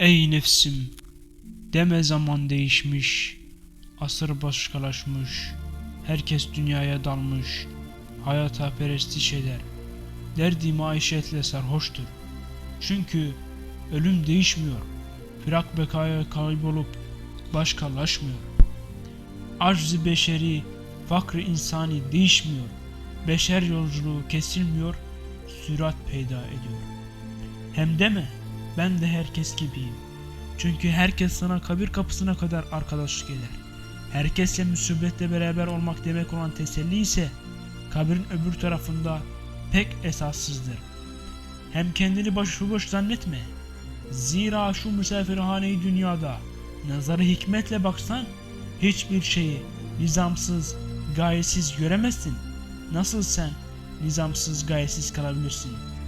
Ey nefsim, deme zaman değişmiş, asır başkalaşmış, herkes dünyaya dalmış, hayata perestiş eder. Derdi maişetle sarhoştur. Çünkü ölüm değişmiyor, firak bekaya kaybolup başkalaşmıyor. Acz-ı beşeri, fakr insani değişmiyor, beşer yolculuğu kesilmiyor, sürat peyda ediyor. Hem deme, ben de herkes gibiyim. Çünkü herkes sana kabir kapısına kadar arkadaşlık eder. Herkesle musibetle beraber olmak demek olan teselli ise kabrin öbür tarafında pek esassızdır. Hem kendini başıboş zannetme. Zira şu misafirhaneyi dünyada nazarı hikmetle baksan hiçbir şeyi nizamsız, gayesiz göremezsin. Nasıl sen nizamsız, gayesiz kalabilirsin?''